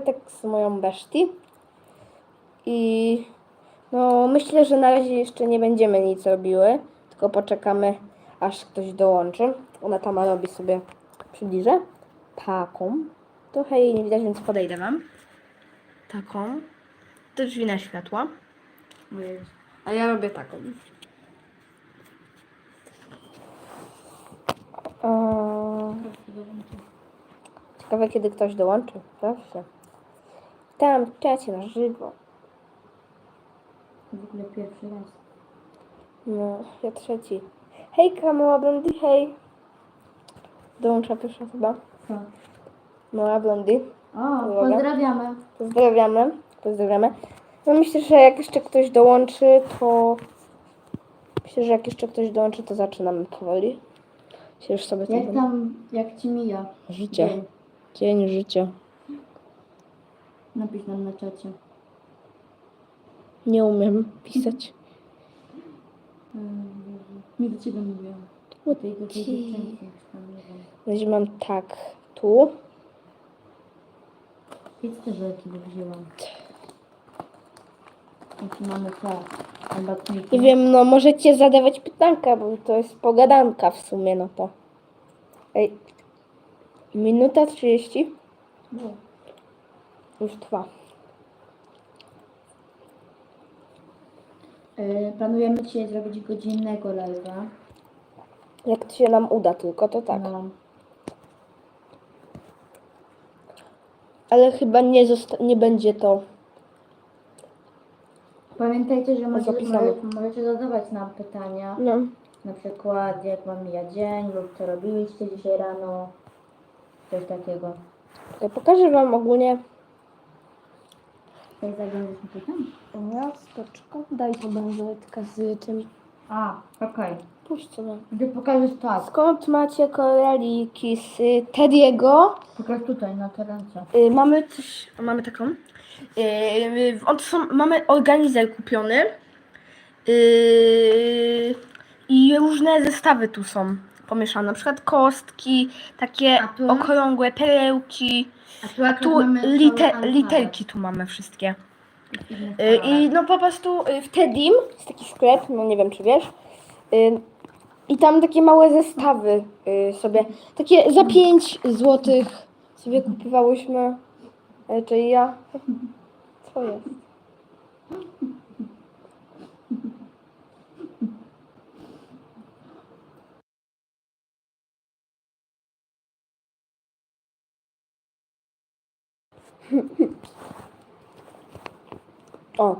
tak z moją beszti. I no myślę, że na razie jeszcze nie będziemy nic robiły, tylko poczekamy aż ktoś dołączy. Ona tam robi sobie przybliżę. Taką. Trochę jej nie widać, więc podejdę wam. Taką. To drzwi na światła. A ja robię taką. Eee, Ciekawe, kiedy ktoś dołączy. Zawsze. Tam, w czacie na żywo. W ogóle pierwszy raz. No, ja trzeci. Hej, mała blondy, hej. Dołącza pierwsza chyba. Co? Mała blondy. O, Uwaga. pozdrawiamy. Pozdrawiamy. Pozdrawiamy. No myślę, że jak jeszcze ktoś dołączy, to... Myślę, że jak jeszcze ktoś dołączy, to zaczynamy powoli. Się już sobie Jak tam... tam, jak ci mija? Życie. Dzień. Dzień życia. Napisz nam na czacie. Nie umiem pisać. Mm, Nie do ciebie mówiłam. Do tej do tej dziewczynki, czy tam, nie wiem. Więc mam tak tu. Jedz te żelki, bo wzięłam. Jaki mamy tak. Albatniki. Nie wiem, no możecie zadawać pytanka, bo to jest pogadanka w sumie, no to. Ej. Minuta 30. No. Już trwa. E, Planujemy dzisiaj zrobić godzinnego live'a. Jak się nam uda tylko, to tak. No. Ale chyba nie, zosta- nie będzie to. Pamiętajcie, że możecie, możecie, zadawać nam pytania. No. Na przykład jak wam mija dzień lub co robiliście dzisiaj rano. Coś takiego. Pokażę wam ogólnie. Jak zaglądasz mi pytań? Ja spoczko. Daj to bransoletka z tym. A, okej. Puść sobie. Gdy pokażesz tak. Skąd macie koraliki z y, Tediego? Pokaż tutaj na te ręce. Y, mamy coś, mamy taką. Y, on są, mamy organizer kupiony. Y, I różne zestawy tu są pomieszane. Na przykład kostki, takie A tu? okrągłe perełki. A tu, akurat Tu mamy lite, alfabet literki tu mamy wszystkie. Y. I no po prostu y, w Tedim jest taki sklep, no nie wiem czy wiesz. y, I tam takie małe zestawy y, sobie, takie za 5 złotych sobie kupowałyśmy. y, Czyli ja. Co jest? O,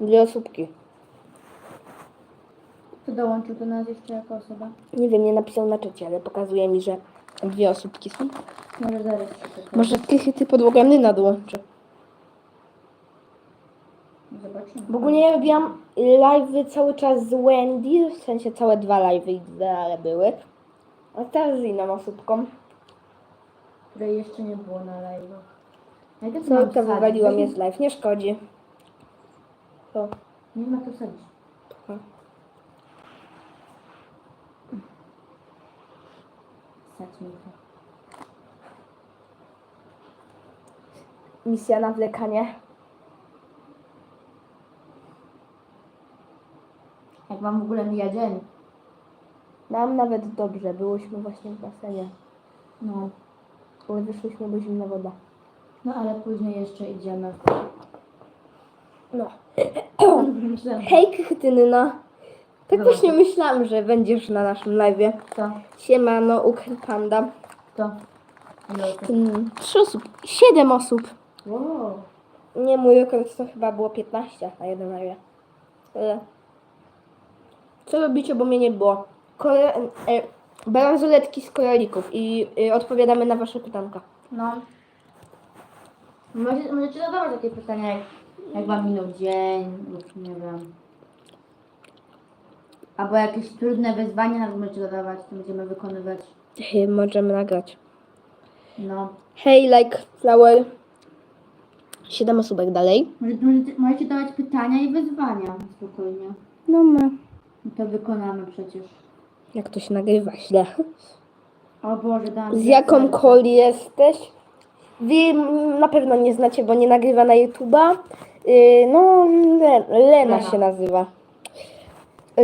dwie osóbki. Kto dołączył do nas jeszcze jako osoba? Nie wiem, nie napisał na czacie, ale pokazuje mi, że dwie osóbki są. Może zaraz się pokaże. Może ty, ty podłogany nadłączy. Zobaczymy. W ogóle ja robiłam live'y cały czas z Wendy, w sensie całe dwa live'y ale były. A teraz z inną osóbką. Której jeszcze nie było na live. Jak ja to Co mam to wsadzić? Weź- mnie z live, nie szkodzi. To. Nie ma to wsadzić. Aha. Wsadź mi to. Misja nawlekanie. Jak wam w ogóle mija dzień? Nam nawet dobrze, byłyśmy właśnie w basenie. No. Ale wyszłyśmy, bo zimna woda. No ale później jeszcze idziemy. No. Hej, Krytynyna. Tak Dobra. właśnie myślałam, że będziesz na naszym live'ie. to, Siemano, Ukry Panda. to. Ile osób? Mm, Trzy osób, siedem osób. Wow. Nie, mój rekord to chyba było 15 na jednym live. Co robicie, bo mnie nie było? Kore... E, bransoletki z koralików i e, odpowiadamy na wasze pytanka. No. Możecie, możecie zadawać takie pytania, jak, jak wam minął dzień, lub nie wiem. Albo jakieś trudne wyzwania nawet możecie zadawać, to będziemy wykonywać. Hej, możemy nagrać. No. Hej, like flower. Siedem osóbek dalej. Możecie, możecie, możecie dawać pytania i wyzwania spokojnie. No my. No to wykonamy przecież. Jak to się nagrywa źle. O Boże, dam. Z jaką koli jesteś? Wy na pewno nie znacie, bo nie nagrywa na YouTube'a. Yy, no, Le, Lena Lena. się nazywa.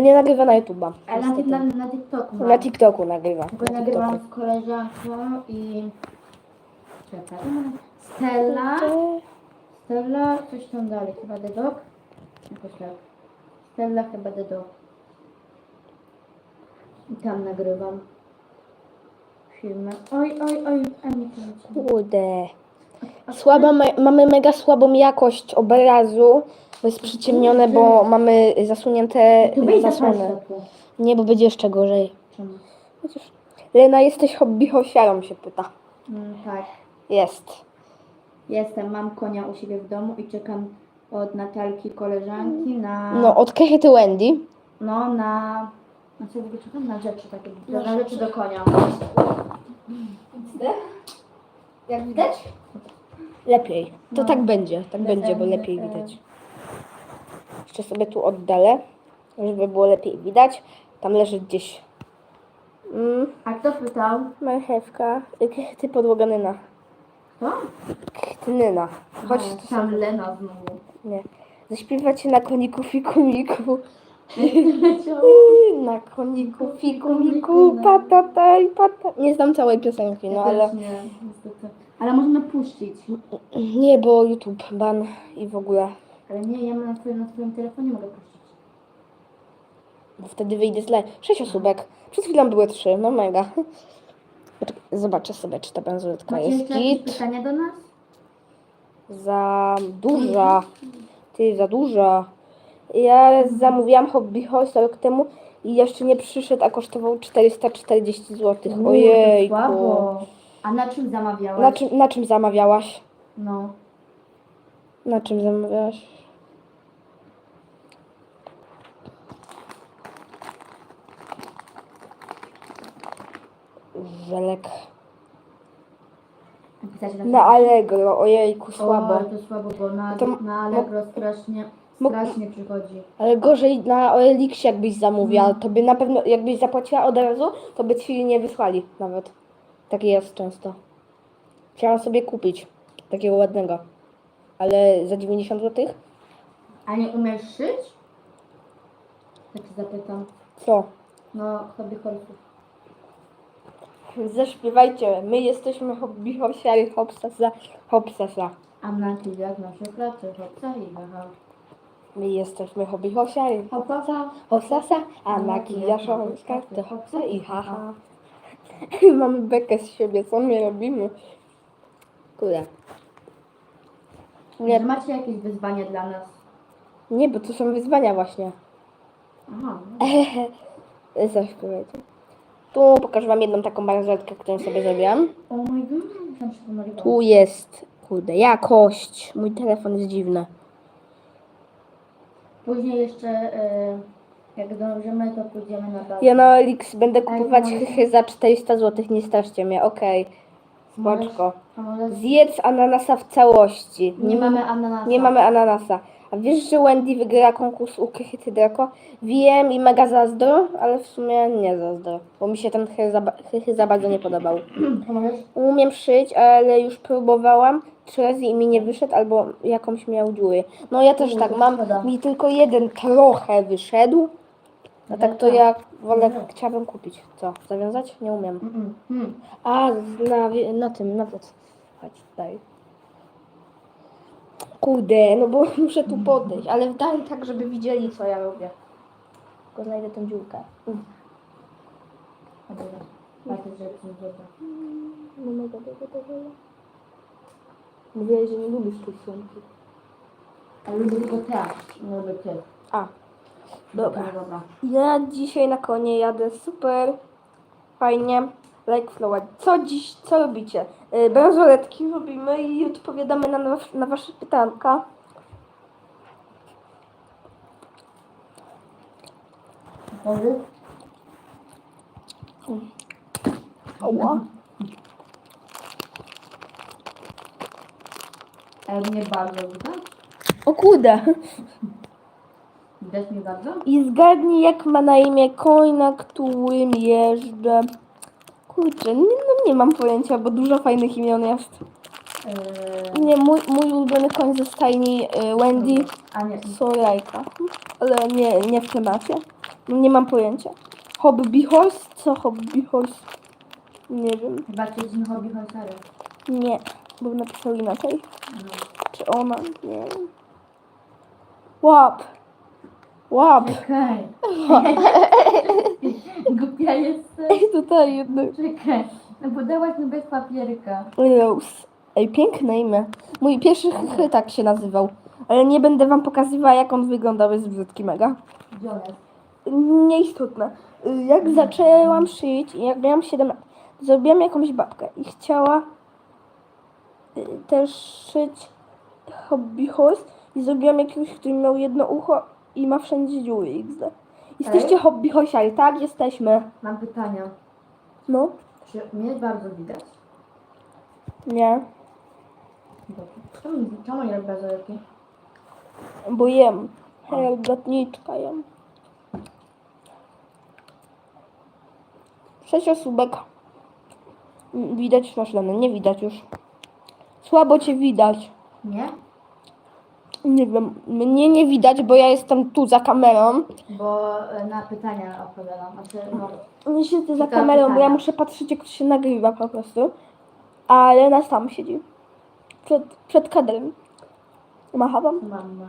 Nie nagrywa na YouTube'a. Ale na, niestety. na, na TikToku. Na TikToku nagrywa. Bo Na nagrywam TikToku. z koleżanką i... Czekaj. Stella. Stella, coś tam dalej. Chyba The Dog? Jakoś tak. Stella chyba The Dog. I tam nagrywam filmy. Oj, oj, oj, a nie kręci. Kurde. Słaba, me, mamy mega słabą jakość obrazu. Bo jest przyciemnione, bo mamy zasunięte zasłony. Nie, bo będzie jeszcze gorzej. Lena, jesteś hobby hosiarą, się pyta. Mm, tak. Jest. Jestem, mam konia u siebie w domu i czekam od Natalki koleżanki na... No, od Kechety Wendy. No, na... Na co w ogóle czekam? Na rzeczy takie. Na, rzeczy do konia. Jak widać? Lepiej. To No. tak będzie. Tak będzie, bo Lepiej, e. widać. Jeszcze sobie tu oddalę, żeby było lepiej widać. Tam leży gdzieś mm, A kto pytał? marchewka. Kechety podłoga nyna. Kto? Kechtynyna. Chodź A, tu Tam. Lena znowu. Nie. Zaśpiewacie na koniku fiku miku. Na koniku fiku miku. Patata i pata. Nie znam całej piosenki, no ale... Nie, niestety. Ale można puścić. Nie, bo YouTube ban i w ogóle. Ale nie, ja mam na swoim, na swoim telefonie mogę puścić. Bo wtedy wyjdzie z live. Sześć osóbek. Przed chwilą były trzy. No mega. Zobaczę sobie, czy ta bransoletka Macie jest jeszcze jakieś git. pytania do nas? Za duża. Ty, za duża. Ja zamówiłam hobby horse rok temu i jeszcze nie przyszedł, a kosztował 440 zł. Ojej. Słabo. A na czym zamawiałaś? Na czym, na czym zamawiałaś? No. Na czym zamawiałaś? Żelek. Napisać Na Allegro, ojejku, słabo. O, to słabo, bo na, To na Allegro strasznie, mo- strasznie przychodzi. Ale gorzej na Elixie jakbyś zamówiła, to by na pewno, jakbyś zapłaciła od razu, to by ci nie wysłali nawet. Takie jest często. Chciałam sobie kupić takiego ładnego, ale za 90 zł? A nie umiesz szyć? Tak się zapytam. Co? No, hobby horse'ów. Zaśpiewajcie, my jesteśmy hobby hopsiary hopsasa, hopsasa. A na chwilach na przykład to hopsa i haha. My jesteśmy hobby hopsiary Hopsa. hopsasa, a na kijach to hopsa i haha. Mamy bekę z siebie, co my robimy? Kurde. Nie. Nie, macie jakieś wyzwania dla nas? nie, bo to są wyzwania właśnie. Aha. Zaśpiewajcie. Tu pokażę wam jedną taką bransoletkę, którą sobie zrobiłam. Oh my god, tam się pomyliłam. Tu jest, kurde, jakość. Mój telefon jest dziwny. Później jeszcze, e, jak dążymy, to pójdziemy na bazę. Ja na Elix będę Tak, kupować chychy za 400 zł, nie straszcie mnie, okej. A może Zjedz ananasa w całości. nie mamy ananasa. Nie mamy ananasa. A wiesz, że Wendy wygrała konkurs u Krychy Draco? Wiem i mega zazdro, ale w sumie nie zazdro, bo mi się ten chychy za, chychy za bardzo nie podobał. Umiem szyć, ale już próbowałam trzy razy i mi nie wyszedł, albo jakąś miał dziurę. No ja też tak mam, mi tylko jeden trochę wyszedł, a tak to ja wolę, chciałabym kupić. Co, zawiązać? Nie umiem. Mm, mm. A, na, na tym, na tym. Chodź, daj. Kurde, no bo muszę tu podejść, ale daj tak, żeby widzieli, co ja robię. Tylko znajdę tę dziurkę. A dobra. Patrzę, że przyjdzie. No mega, dobra, dobra. Mówiłeś, że nie lubisz tej słomki. Ale lubię tylko te. Nie lubię ty. A, dobra. Dobra. Ja dzisiaj na konie jadę super. Fajnie. Like flow. Co dziś, co robicie? Yy, bransoletki robimy i odpowiadamy na, na, na wasze pytanka. Powiedz. Oła. Ale mnie bardzo widać. O kurde. Widać mnie bardzo? I zgadnij, jak ma na imię koń, na którym jeżdżę. Kurczę, nie, no nie mam pojęcia, bo dużo fajnych imion jest. Yy, Nie, mój, mój ulubiony koń ze stajni y, Wendy a nie, są jajka. Ale nie, nie w temacie. Nie mam pojęcia. Hobby horse? Co hobby horse? Nie wiem. chyba ktoś z hobby horsery. Nie, bo napisał inaczej. No. Czy ona? Nie wiem. Łap! Łap! Czekaj. Głupia jesteś. Ej, tutaj jedno. Czekaj. No bo dałaś mi bez papierka. Rose. Ej, piękne imię. Mój pierwszy chychy tak się nazywał. Ale nie będę wam pokazywała, jak on wyglądał, jest brzydki mega. Jest? Nieistotne. Y, Jak zaczęłam szyć i jak miałam 7 lat, zrobiłam jakąś babkę i chciała y, też szyć hobby horse i zrobiłam jakiegoś, który miał jedno ucho i ma wszędzie dziury XD. Jesteście Ej. hobby horse'ami, tak? Jesteśmy. Mam pytania. No? Czy mnie bardzo widać? Nie. Czemu, czemu nie robię zaleki? Bo jem. Herbatniczka jem. Sześć osóbek. Mm, Widać maślane, nie widać już. Słabo cię widać. Nie? Nie wiem, mnie nie widać, bo ja jestem tu za kamerą. Bo e, na pytania odpowiadam. Znaczy, no, Nie siedzę za kamerą, bo ja pytania. muszę patrzeć, jak to się nagrywa po prostu. Ale na sam siedzi. Przed, przed kadrem. Macha wam? mam wam.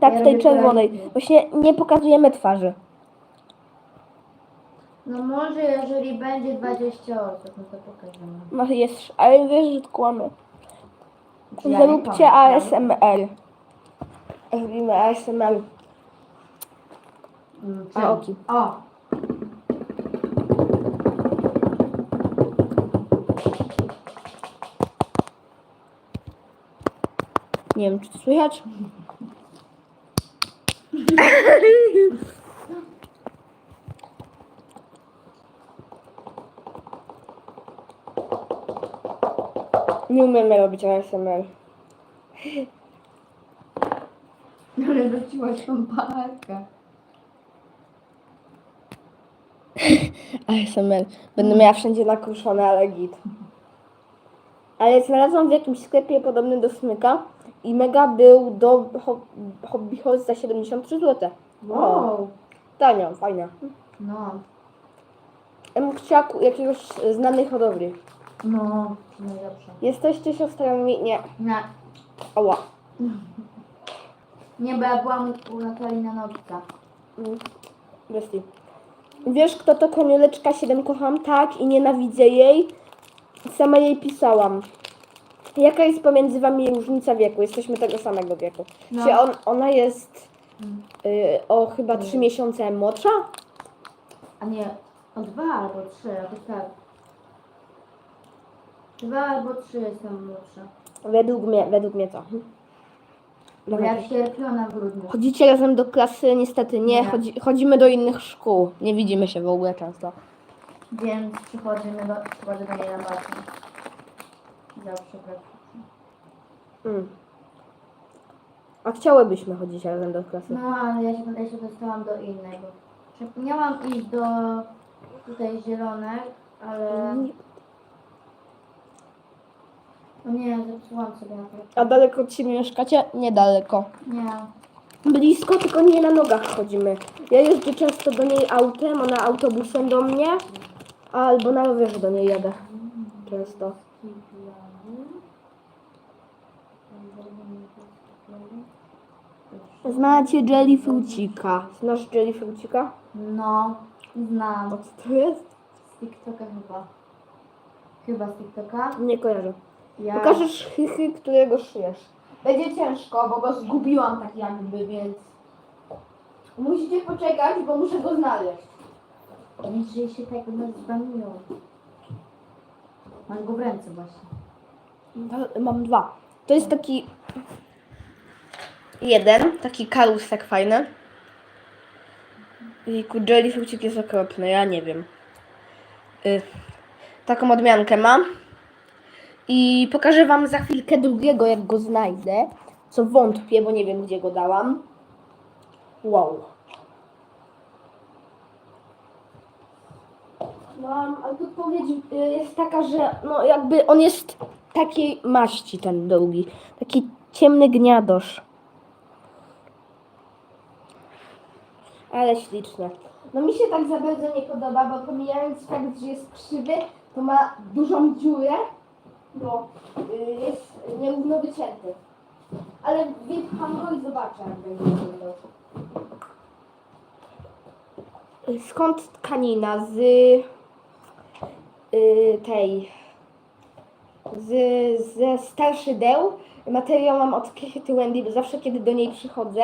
Tak, Ja tej robię czerwonej. kolejny. Właśnie nie pokazujemy twarzy. No może jeżeli będzie 20 osób, no to pokażemy. No jest, ale wiesz, że kłamy. Zróbcie ASMR. Robimy ASMR. Mm, A, czym? oki. O! Nie wiem, czy to słychać? Nie umiemy robić ASMR. Ale wróciłaś tą parkę. ASMR. Będę miała wszędzie nakruszone, ale git. Ale znalazłam w jakimś sklepie podobny do smyka i mega był do ho- Hobby Horse za 73 zł. Wow! Tanio, fajne. No, Ja bym chciała jakiegoś znanej hodowli. No, najlepsze. Jesteście siostrami? Nie. Nie, Ała. nie, bo ja byłam u Natalii na nocka. Mm. Bestii. Wiesz, kto to konioleczka 7 kocham? Tak i nienawidzę jej. Sama jej pisałam. Jaka jest pomiędzy wami różnica wieku? Jesteśmy tego samego wieku. No. Czy on, ona jest Mm. y, o chyba 3 miesiące młodsza? A nie, o dwa albo trzy, jakoś tak. Dwa albo trzy jestem młodsza. Według mnie, według mnie co? Bo Dobra. ja w sierpniu, ona w grudniu. Chodzicie razem do klasy? Niestety nie. Nie. Chodzi, chodzimy do innych szkół. Nie widzimy się w ogóle często. Więc przychodzimy do, przychodzę do niej na basen. Zawsze tak. Mm. A chciałybyśmy chodzić razem do klasy. No, ale ja się, ja się dostałam do innego. Czy- Miałam iść do tutaj zielonek, ale... No nie, zepsułam sobie to. A daleko od siebie mieszkacie? Niedaleko. Nie. Blisko, tylko nie na nogach chodzimy. Ja jeżdżę często do niej autem, ona autobusem do mnie, albo na rowerze do niej jadę. Często. Znacie Jellyfrucika. Znasz Jellyfrucika? No, znam. Co to jest? Z TikToka chyba. Chyba z TikToka. Nie kojarzę. Ja... Pokażesz chychy, którego szyjesz. Będzie ciężko, bo go zgubiłam tak jakby, więc... Musicie poczekać, bo muszę go znaleźć. Więc, że się tak nas zbanują. Mam go w ręce właśnie. Da- Mam dwa. To jest taki jeden, taki karusek fajny. I jellyfrucik jest okropny, ja nie wiem. Y, taką odmiankę mam. I pokażę wam za chwilkę drugiego, jak go znajdę. Co wątpię, bo nie wiem, gdzie go dałam. Wow. No, ale odpowiedź y, jest taka, że no jakby on jest takiej maści ten drugi. Taki ciemny gniadosz. Ale śliczne. No mi się tak za bardzo nie podoba, bo pomijając fakt, że jest krzywy, to ma dużą dziurę, bo y, jest nierówno wycięty. Ale wypcham go i zobaczę, jak będzie wyglądał. Skąd tkanina? Z y, tej z, ze starszydeł. Materiał mam od Kiechety Wendy, bo zawsze kiedy do niej przychodzę,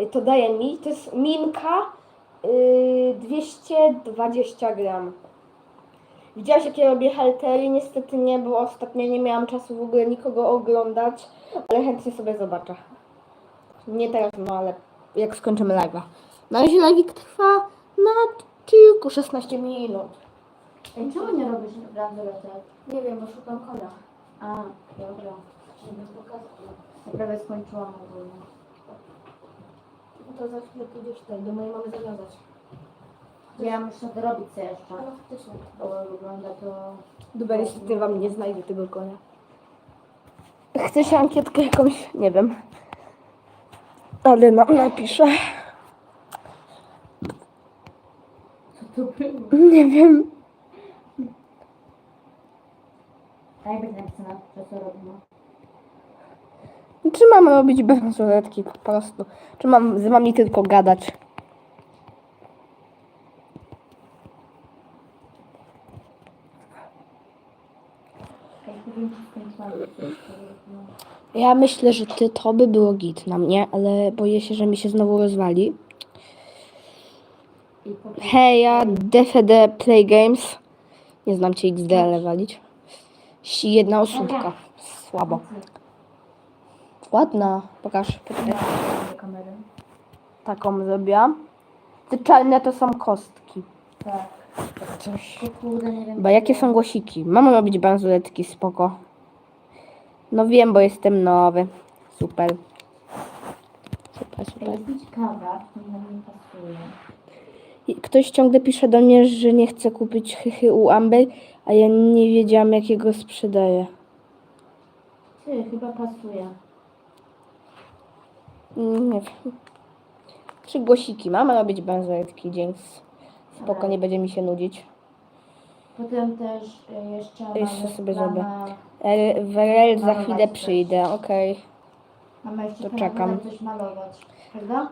y, to daje mi. To jest minka y, 220 gram. Widziałaś jakie robię haltery? Niestety nie, bo ostatnio nie miałam czasu w ogóle nikogo oglądać, ale chętnie sobie zobaczę. Nie teraz, no ale jak skończymy live'a. Na razie live'ik trwa na kilku 16 minut. Ej, czemu nie robisz bransoletek? Nie wiem, bo szukam konia. A, dobra. Ja prawie skończyłam ogólnie. No to za chwilę pójdziesz tutaj, do mojej mamy zawiązać. Ja muszę dorobić sobie jeszcze. No faktycznie. Bo wygląda to... Dobra, niestety wam nie znajdę tego konia. Chcesz ankietkę jakąś? Nie wiem. Ale no, napiszę. Co to było? Nie wiem. A jak będzie napisane, co robimy? Czy mam robić bransoletki po prostu? Czy mam z wami tylko gadać? Jak powiem ci skończyłam. to jest to robimy. Ja myślę, że ty to by było git na mnie, ale boję się, że mi się znowu rozwali. Hej, ja DFD Play Games. Nie znam cię XD, ale walić. Si- Jedna osóbka. Słabo. Ładna. Pokaż. Kamery. Taką zrobiłam. Te czarne to są kostki. Tak. Coś. Bo jakie są głosiki? Mam robić bransoletki, spoko. No wiem, bo jestem nowy. Super. Super, super. jestem ciekawa, czy to mnie pasuje. I Ktoś ciągle pisze do mnie, że nie chce kupić chychy u Amber, a ja nie wiedziałam jakiego sprzedaje. Ty, chyba pasuje. Mm, Nie wiem. Trzy głosiki. Mamy robić bransoletki, więc spoko, nie będzie mi się nudzić. Potem też y, jeszcze Jeszcze mamy sobie plana- W RL za Malować chwilę przyjdę, okej. Mamy jeszcze To to czekam. coś malować. Prawda?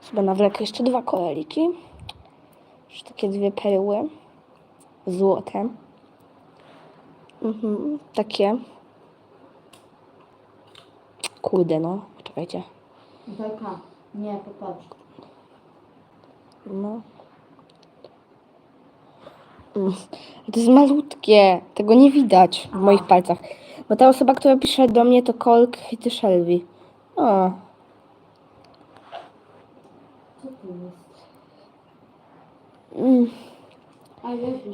Sobie nawlekę jeszcze dwa koraliki. Już takie dwie perły. Złote. Mhm, takie. Kurde no, czekajcie. Belka. Nie, popatrz. No. Mm, To jest malutkie. Tego nie widać w moich palcach. Bo ta osoba, która pisze do mnie to Kolk Hity Shelby. O, Co tu jest? mm.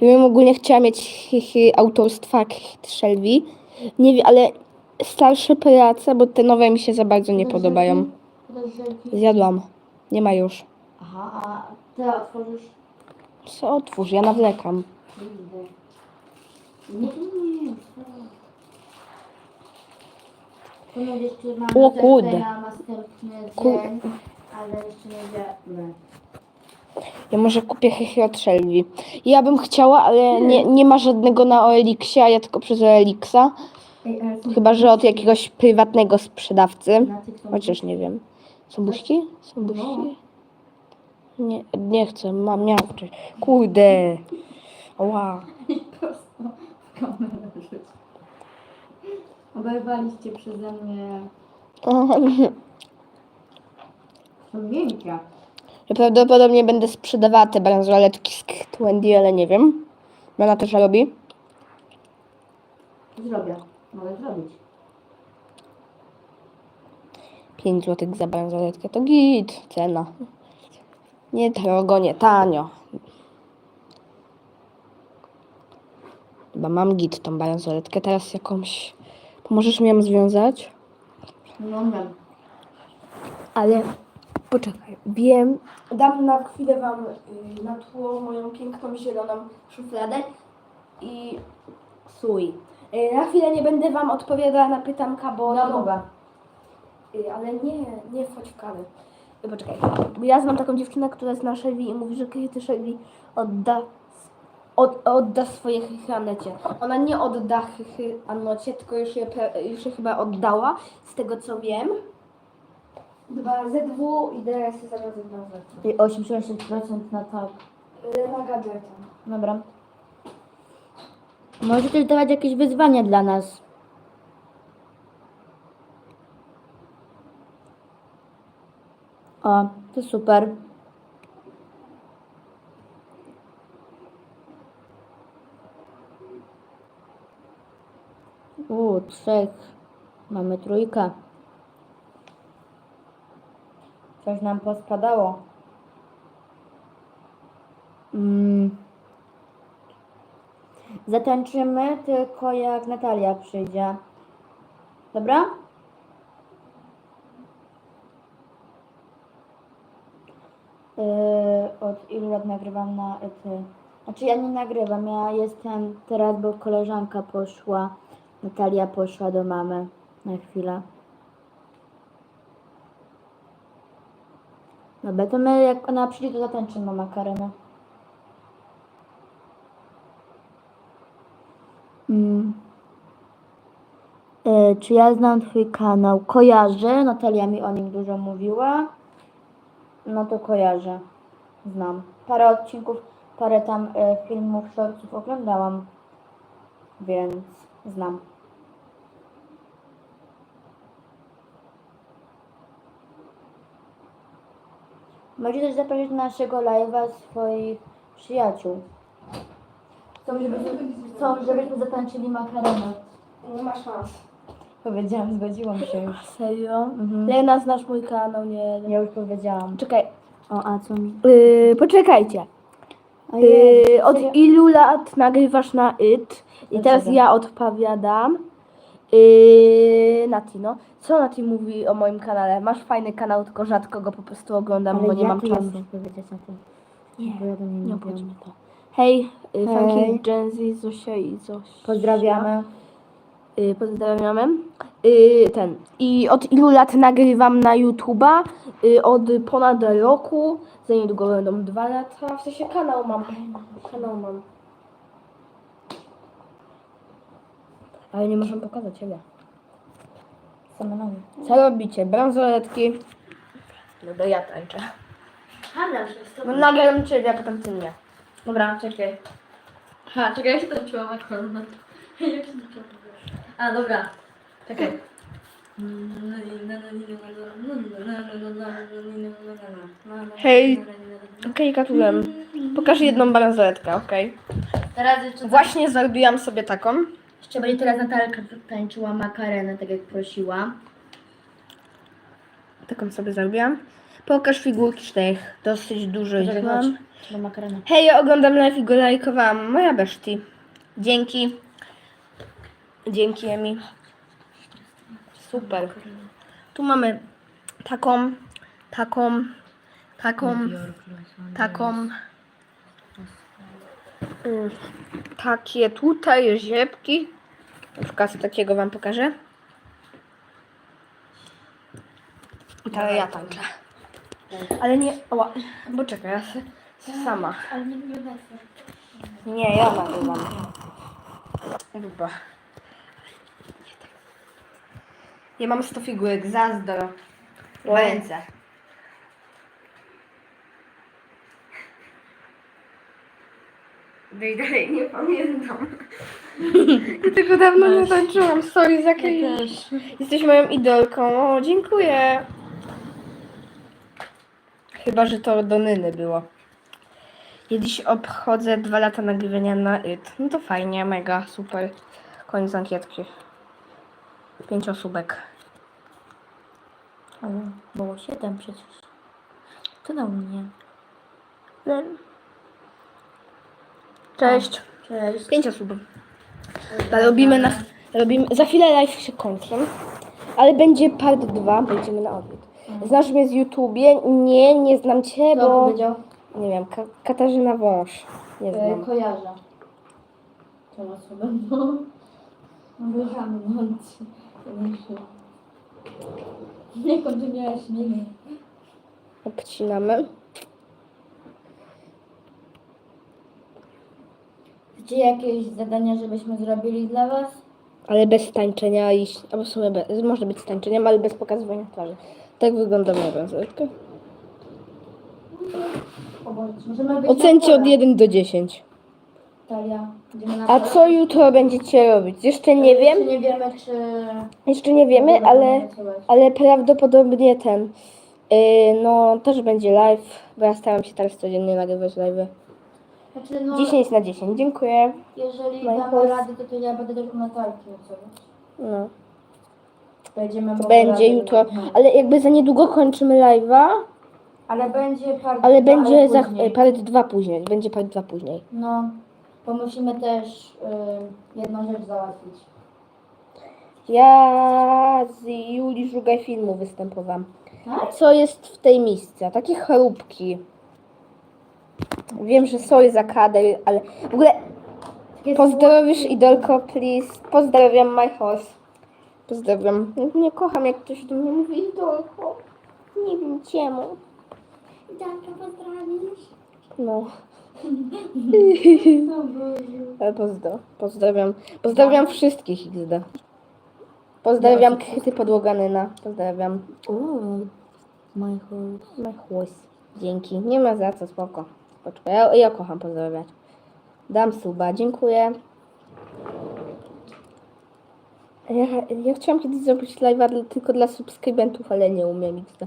Ja bym ogólnie chciała mieć cichy autorstwa Hity Shelby. Nie wiem, ale starsze prace, bo te nowe mi się za bardzo nie podobają. Zjadłam. Nie ma już. Aha, a ty otworzysz Co otwórz, ja nawlekam. Nie, nie, nie. Jeszcze mamy O kurde. na następny Ku- dzień, ale jeszcze nie wiemy. Ja może kupię cichy od Shelby. Ja bym chciała, ale nie, nie ma żadnego na OLX-ie, a ja tylko przez OLX-a. Ej, ale są Chyba, że od jakiegoś prywatnego sprzedawcy. na tych są- Chociaż nie wiem. Są buźki? Są buźki? Nie, nie chcę, mam miał wcześniej. Kurde. Ła. Prosto w kamerę rzuć. Oberwaliście przeze mnie. Ja prawdopodobnie będę sprzedawała te bransoletki z Wendy, ale nie wiem. Ona też robi. Zrobię. Mogę zrobić. 5 zł za bransoletkę to git, cena. Nie drogo, nie tanio. Chyba mam git tą bransoletkę, teraz jakąś... Pomożesz mi ją związać? No nie. Ale poczekaj, wiem, dam na chwilę Wam y, na tło moją piękną zieloną szufladę i sój. Y, Na chwilę nie będę wam odpowiadała na pytanka, bo... No dobra. Y, Ale nie, nie wchodź w kamy. Y, Poczekaj. Bo Ja znam taką dziewczynę, która zna Shelby i mówi, że kiedy Shelby odda, od, odda swoje chychy Anecie. Ona nie odda Anocie, tylko już je, już je chyba oddała, z tego co wiem. Dwa ZW i teraz zamiast dwa ZW. I 86% na tak. Na gadżetach. Dobra. Może też dawać jakieś wyzwania dla nas. O, to super. U, trzech. Mamy trójkę. Coś nam pospadało. Mm. Zatańczymy tylko jak Natalia przyjdzie. Dobra? Yy, od ilu lat nagrywam na ty? Znaczy ja nie nagrywam, ja jestem teraz, bo koleżanka poszła, Natalia poszła do mamy na chwilę. Dobra, to my jak ona przyjdzie, to zatańczymy makarenę. Mm. E, czy ja znam Twój kanał? Kojarzę. Natalia mi o nim dużo mówiła. No to kojarzę. Znam. Parę odcinków, parę tam e, filmów, shortsów oglądałam. Więc znam. Możecie też zaprosić na naszego live'a swoich przyjaciół. Chcą, żebyśmy, chcą, żebyśmy zatańczyli makaronę. Nie ma szans. Powiedziałam, zgodziłam się już. Serio? Mhm. Lena, znasz mój kanał? Nie. Ja już powiedziałam. Czekaj. O, a co mi? Yy, poczekajcie. Ojej, Yy, od serio? ilu lat nagrywasz na IT? I teraz ja odpowiadam. Yy, Nati, no. Co Nati mówi o moim kanale? Masz fajny kanał, tylko rzadko go po prostu oglądam, bo nie mam czasu. muszę powiedzieć tym. Bo ja do niej Nie nie obchodzi wiem. mnie to. Hej, yy, Hej. fanki Gen Z, Zosia i Zosia. Pozdrawiamy. Yy, pozdrawiamy. Yy, ten. I od ilu lat nagrywam na YouTube'a? Yy, od ponad roku. Za niedługo będą dwa lata. W sensie kanał mam. Kanał mam. Ale nie możemy pokazać ciebie. Co robicie? Bransoletki. Dobra, ja tańczę. No, nagram ciebie, a potem ty mnie. Dobra, czekaj. Ha, czekaj, jak się tańczyłam akurat. Jak się tańczyłam? A, dobra. Czekaj. Hej. Okej, gratuluję. Pokaż jedną bransoletkę, okej. Teraz jeszcze, Właśnie zrobiłam sobie taką. jeszcze będzie teraz Natalka tańczyła makarenę, tak jak prosiła. Taką sobie zrobiłam. Pokaż figurki czterech. Dosyć dużo ich Poczekaj, mam. chodź. Hej, ja oglądam live i go lajkowałam. Moja bestii. Dzięki. Dzięki, Emi. Super. Tu mamy taką, taką, taką, taką, mm, takie tutaj ziepki. Na przykład takiego wam pokażę. I teraz ja tańczę. Ale nie, oła, bo czekaj, ja se, sama. Ale nie wygląda Nie, ja nagrywam. Chyba. Ja mam 100 figurek, zazdro. W ręce. Dalej, nie pamiętam. Ja tego dawno nie tańczyłam, sorry za kiedyś. Jesteś moją idolką, o dziękuję. Chyba, że to do Nyny było. Kiedyś obchodzę dwa lata nagrywania na IT. No to fajnie, mega, super. Koniec ankietki. Pięć osóbek. O, było siedem przecież. To na mnie. Cześć. Cześć. Pięć osób. Robimy na... Robimy, za chwilę live się kończy. Ale będzie part 2, będziemy na odbyt. Znasz mnie z YouTubie? Nie, nie znam cię, Kto bo... powiedział? Nie wiem, Ka Katarzyna Wąż. Nie E, znam. kojarzę. Tą osobę, no. Wyjechamy bądź. Nie kontynuujesz miny. Obcinamy. Czy jakieś zadania, żebyśmy zrobili dla Was? Ale bez tańczenia i... Albo w sumie bez, może być z tańczeniem, ale bez pokazywania twarzy. Tak wygląda moja możemy być Ocencie od pole. 1 do 10. Talia, idziemy na A co jutro będziecie robić? Jeszcze nie Jeszcze wiem. nie wiemy, czy... Jeszcze nie wiemy, Będziemy ale, ale prawdopodobnie ten. Yy, no, też będzie live, bo ja staram się teraz codziennie nagrywać live. Znaczy, no, 10 na 10, dziękuję. jeżeli No i damy chodź. radę, to, to ja będę też na wiesz? No, Będziemy mogli będzie razem jutro. robić. Ale jakby za niedługo kończymy live'a, Ale będzie part ale będzie za później. e, part 2 później. Będzie part 2 później. No, bo musimy też y, jedną rzecz załatwić. Ja z Julii Żugaj filmu występowałam. Tak? co jest w tej misce? Takie chorobki. Wiem, że sorry za kadr, ale w ogóle pozdrowisz idolko, please. Pozdrawiam my horse. Pozdrawiam. Nie kocham, jak ktoś do mnie mówi idolko. Nie wiem czemu. Danka, pozdrawisz? No. Ale pozdrawiam. Pozdrawiam wszystkich XD. Pozdrawiam Kryty Podłoganyna. Pozdrawiam. O, my horse. My horse. Dzięki. Nie ma za co, spoko. Poczekaj, ja, ja kocham pozdrawiać. Dam suba, dziękuję. Ja, ja chciałam kiedyś zrobić live'a dla- tylko dla subskrybentów, ale nie umiem XD.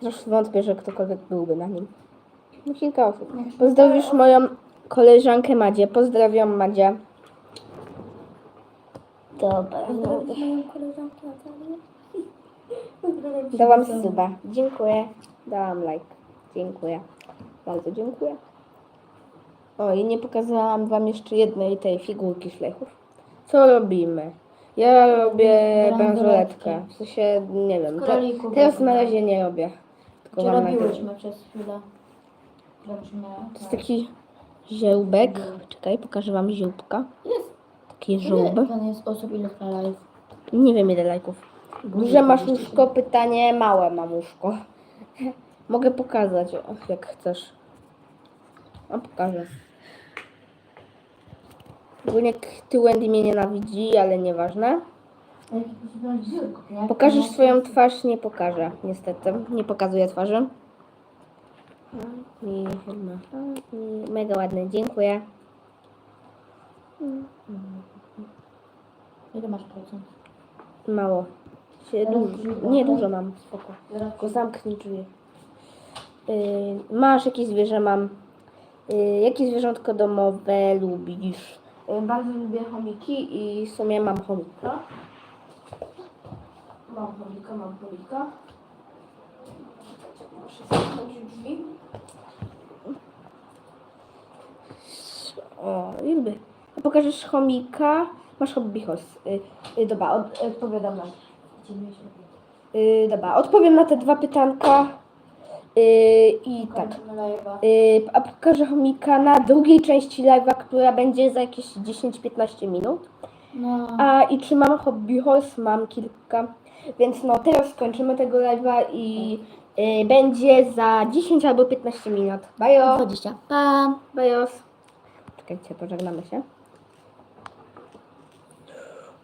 Zresztą wątpię, że ktokolwiek byłby na nim. No kilka osób. Pozdrowisz moją koleżankę Madzie. Pozdrawiam Madzia. Dobra. Dałam suba. Dziękuję. Dałam like. Dziękuję. Bardzo dziękuję. O, i nie pokazałam wam jeszcze jednej tej figurki szlechów. Co robimy? Ja robię Bransoletkę. W sensie, nie wiem. Teraz na razie nie robię. Tylko Czy robiłyśmy przez chwilę? To jest tak. taki ziełbek. Czekaj, pokażę wam ziółbka. Jest. Takie Ile żółby. pan jest osób, ile trwa live? Nie wiem ile lajków. Duże masz łóżko? Pytanie małe mam łóżko. Mogę pokazać, jak chcesz. A pokażę. Ogólnie ty Wendy mnie nienawidzi, ale nieważne. Pokażesz swoją twarz? Nie pokażę, niestety. Nie pokazuję twarzy. I chyba. I mega ładny, dziękuję. Ile masz procent? Mało. Się dużo. Nie dużo mam, spoko. Tylko zamknij drzwi. Yy, masz jakieś zwierzę? Mam. Yy, jakie zwierzątko domowe lubisz? Yy, bardzo lubię chomiki i w sumie mam chomika. Mam chomika, mam chomika. Muszę zamknąć drzwi. O. A pokażesz chomika? Masz hobby horse. Yy, yy, dobra, od, odpowiadam na Yy, dobra, odpowiem na te dwa pytanka. I tak. Kończymy a pokażę chomika na drugiej części live'a, która będzie za jakieś 10-15 minut. No. A i czy mam hobby horse? Mam kilka. Więc no teraz skończymy tego live'a i będzie za 10 albo 15 minut. Bajo! 20. Pa! Bajos. Czekajcie, pożegnamy się.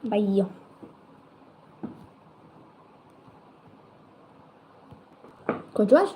Bajo. Kończyłaś?